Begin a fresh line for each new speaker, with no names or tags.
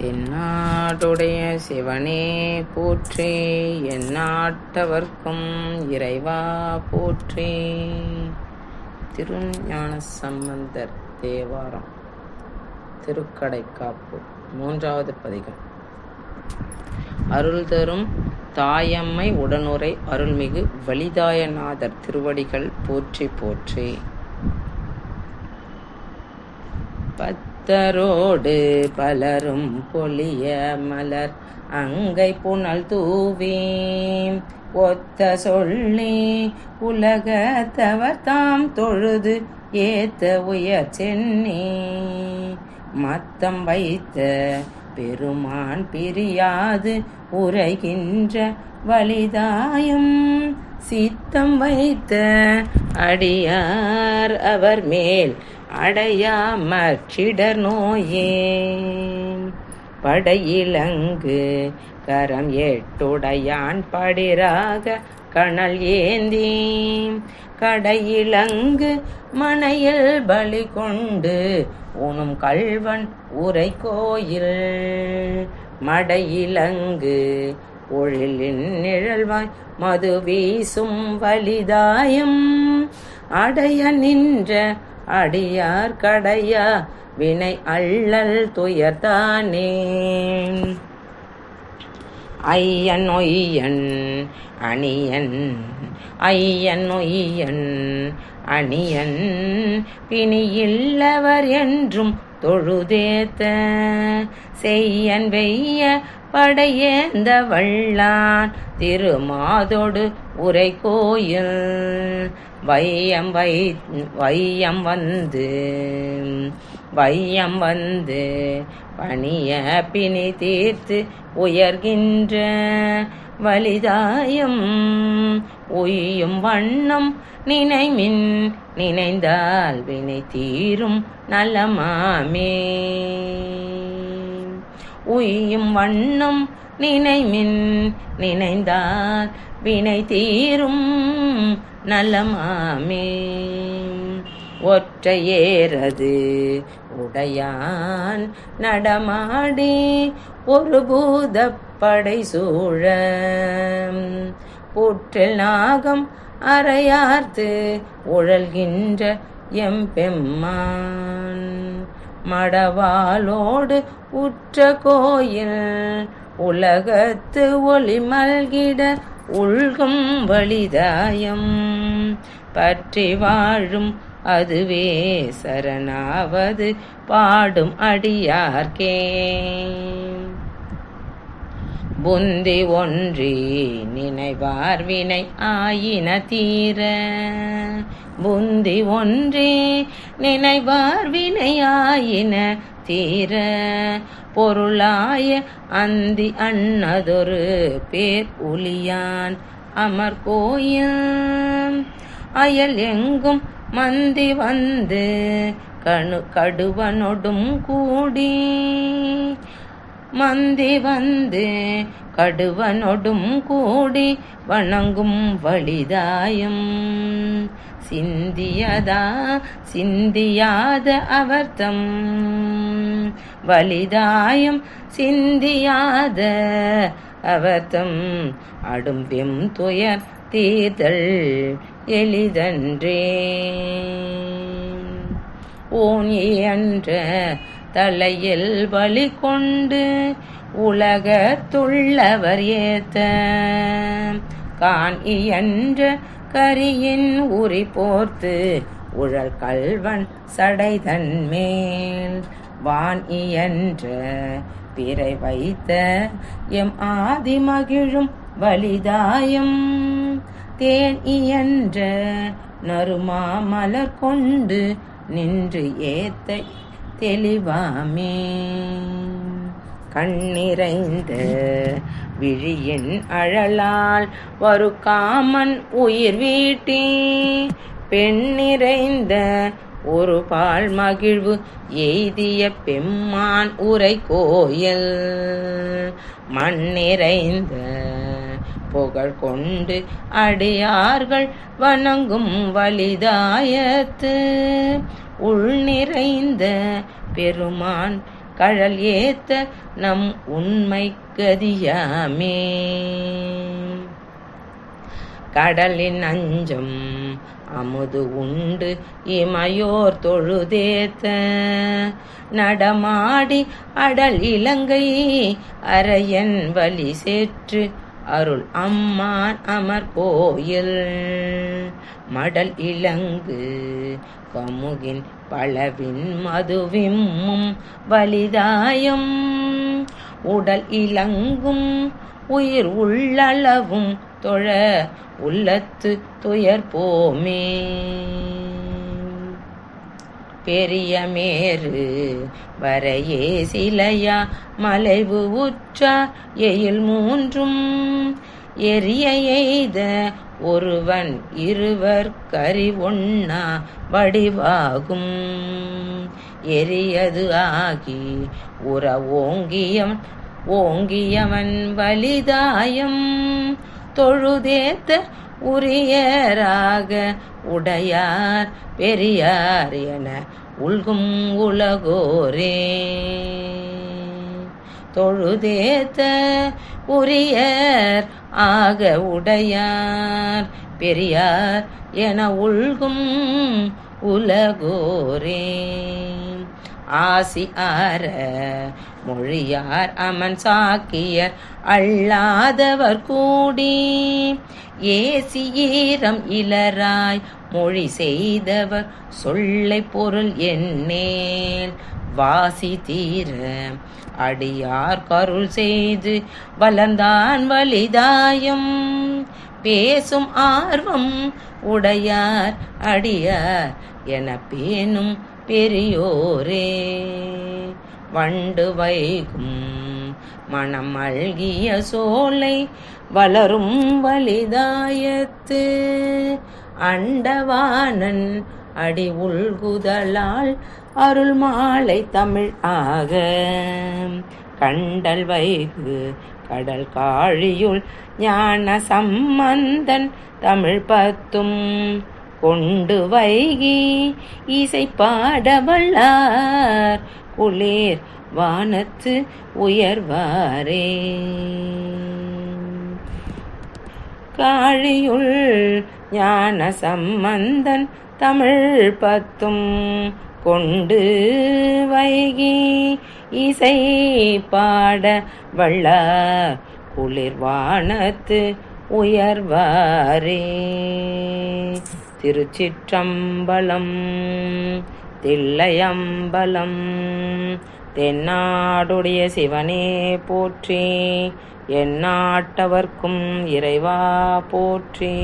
தென்னாடுடைய சிவனே போற்றே எந்நாட்டவர்க்கும் இறைவா போற்றே. திருஞான சம்பந்தர் தேவாரம் திருக்கடைக்காப்பு மூன்றாவது பதிகம். அருள் தரும் தாயம்மை உடனுரை அருள்மிகு வலிதாயநாதர் திருவடிகள் போற்றி போற்றி. பக்தரோடு பலரும் பொலிய மலர் அங்கை புனல் தூவீம். ஒத்த சொல்லி உலகத்தவர் தாம் தொழுது ஏத்த உயர் சென்னி. மத்தம் வைத்த பெருமான் பிரியாது உரைகின்ற வழிதாயும் சித்தம் வைத்த அடியார் அவர் மேல் அடையாமற்றிடர் நோயே. படையிலங்கு கரம் எட்டுடையான் படிராக கணல் ஏந்தி கடையிலங்கு மனையில் பலி கொண்டு உணும் கல்வன் உரை கோயில் மடையிலங்கு ஒழிலின் நிழல்வாய் மது வீசும் வலிதாயம். அடைய நின்ற அடியார் கடையா வினை அள்ளல் துயர்தானே ஐயன் ஒய்யன் அணியன் ஐயன் ஒய்யன் அணியன் பிணியில்லவர் என்றும் தொழுதேத்த. செய்யன் வெய்ய படையேந்த வள்ளான் திருமாதொடு உரை கோயில் வையம் வை வையம் வந்து வையம் வந்து பணிய பிணி தீர்த்து உயர்கின்ற வலிதாயம். உய்யும் வண்ணம் நினைமின் நினைந்தால் வினை தீரும் நலமாமே உய்யும் வண்ணம் நினைமின் நினைந்தால் வினை தீரும் நலமாமே. ஒற்றையேறது உடையான் நடமாடி ஒரு பூதப்படை சூழ. புற்றில் நாகம் அறையார்த்து உழல்கின்ற எம்பெம்மான். மடவாலோடு உற்ற கோயில் உலகத்து ஒளி மல்கிட உள்கும் வலிதாயம். பற்றி வாழும் அதுவே சரணாவது பாடும் அடியார்கே புந்தி ஒன்றி நினைவார் வினை ஆயின தீர. புந்தி ஒன்றே நினைவார் வினை ஆயின தீர. பொருளாய அந்தி அன்னதொரு பேர் ஒளியான் அமர் கோயில் அயல் எங்கும் மந்தி வந்து கணு கடுவனொடும் கூடி மந்தி வந்து கடுவனொடும் கூடி வணங்கும் வழிதாயும் சிந்தியதா சிந்தியாத அவர்த்தம் வலிதாயம் சிந்தியாத அவர்த்தம் அடும் வெம் துயர் தீர்தல் எளிதன்றே ஓன் என்ற தலையில் வழி கொண்டு உலகத்துள்ளவர் ஏத்த. கான் இயன்ற கரியின் உரி போர்த்து உழல் கல்வன் சடைதன் மேல். வான் இயன்ற பிறை வைத்த எம் ஆதி மகிழும் வலிதாயம். தேன் இயன்ற நறுமா மலர் கொண்டு நின்று ஏத்த தெளிவாமே. கண்ணிறைந்த விழியின் அழலால் வரு காமன் உயிர் வீட்டி பெண்ணிறைந்த ஒரு பால் மகிழ்வு எய்திய பெம்மான் உரை கோயில். மண்ணிறைந்த புகழ் கொண்டு அடியார்கள் வணங்கும் வலிதாயத்து உள் நிறைந்த பெருமான் கழல் ஏத்த நம் உண்மை கதியாமே. கடலின் அஞ்சம் அமுது உண்டு இமையோர் தொழுதேத்த. நடமாடி அடல் இலங்கை அரையன் வலி சேற்று அருள் அம்மான் அமர் கோயில். மடல் இலங்கு கமுகின் பளவின் மதுவிம்மும் வலிதாயும். உடல் இலங்கும் உயிர் உள்ளளவும் தொழ உள்ளத்து துயர் போமே. பெரிய மேரு. வரையே சிலையா மலைவு உற்றா எயில் மூன்றும். எரிய எய்த ஒருவன் இருவர் கரி ஒண்ணா வடிவாகும். எரியது ஆகி உற ஓங்கியம் ஓங்கியவன் வலிதாயம். தொழுதேத்த உரியராக உடையார் பெரியார் என உள்கும் உலகோரே. தொழுதேத்த உரியர் ஆக உடையார் பெரியார் என உள்கும் உலகோரே. ஆசி ஆர மொழியார் அமன் சாக்கியர் அல்லாதவர் கூடி. ஏசி ஈரம் இலராய் மொழி செய்தவர் சொல்லை பொருள் என்னேல் வாசி தீர அடியார் கருள் செய்து வளர்ந்தான் வலிதாயம். பேசும் ஆர்வம் உடையார் அடியார் என பேணும் பெரியோரே. வண்டு வைகும் மனம் அழ்கிய சோலை வளரும் வலிதாயத்து. அண்டவானன் அடி உள்குதலால் அருள் மாலை தமிழ் ஆக. கண்டல் வைகு கடல் காழியுள் ஞான சம்பந்தன் தமிழ் பத்தும். கொண்டு வைகி இசை பாட வல்லார் குளிர் வானத்து உயர்வாரே. காழியுள் ஞான சம்பந்தன் தமிழ் பத்தும் கொண்டு வைகி இசை பாட வல்லார் குளிர்வானத்து உயர்வாரே. திருச்சிற்றம்பலம் தில்லையம்பலம். தென்னாடுடைய சிவனே போற்றி எந்நாட்டவர்க்கும் இறைவா போற்றி.